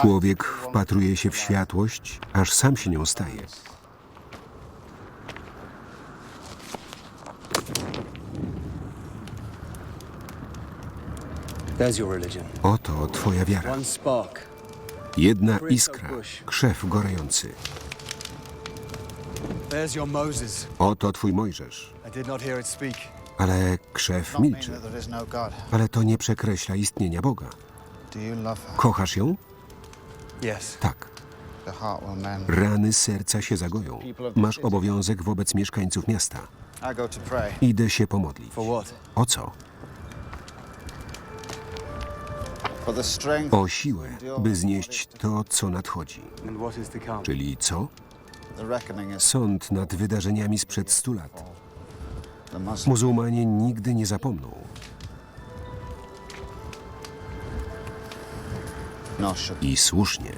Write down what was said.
Człowiek wpatruje się w światłość, aż sam się nią staje. There's your religion. Oto twoja wiara. One spark. Jedna iskra, krzew gorący. There's your Moses. Oto twój Mojżesz. I did not hear it speak. Ale krzew milczy. that there is no God. Ale to nie przekreśla istnienia Boga. Kochasz ją? Yes. Tak. Rany serca się zagoją. Masz obowiązek wobec mieszkańców miasta. Idę się pomodlić. O co? O siłę, by znieść to, co nadchodzi. Czyli co? Sąd nad wydarzeniami sprzed stu lat. Muzułmanie nigdy nie zapomną. I słusznie.